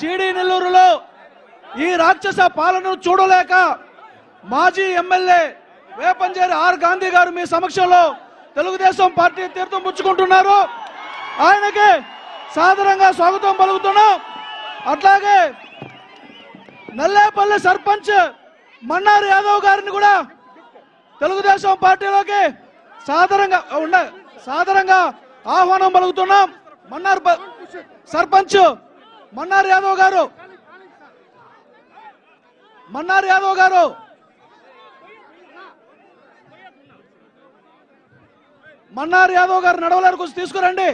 జీడి నెల్లూరులో ఈ రాక్షస పాలనను చూడలేక మాజీ ఎమ్మెల్యే వేపంజేరి ఆర్ గాంధీ గారు మీ సమక్షంలో తెలుగుదేశం పార్టీ తీర్థం పుచ్చుకుంటున్నారు. ఆయనకి సాదరంగా స్వాగతం పలుకుతున్నాం. అట్లాగే నల్లేపల్లి సర్పంచ్ మన్నార్ యాదవ్ గారిని కూడా తెలుగుదేశం పార్టీలోకి సాదరంగా ఉండ సాదరంగా ఆహ్వానం పలుకుతున్నాం. మన్నార్ సర్పంచ్ మన్నార్ యాదవ్ గారు. మన్నార్ యాదవ్ గారు. మన్నార్ యాదవ్ గారు నడవలేరు కొంచెం తీసుకురండి.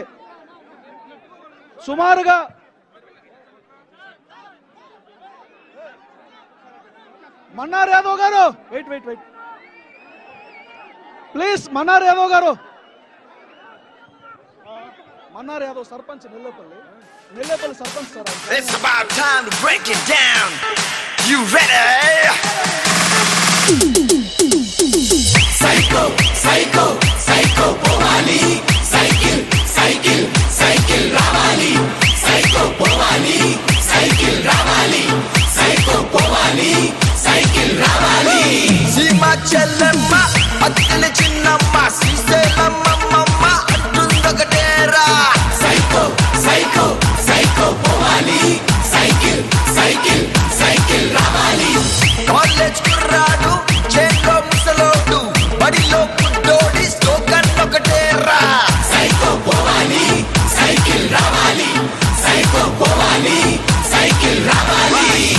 సుమారుగా మన్నార్ యాదవ్ గారు. Wait wait wait please Mannar Yadav గారు. It's about time to break it down. You ready? రావాలి సైకిల్ రావాలి సైకిల్ పోవాలి సైకిల్ రావాలి.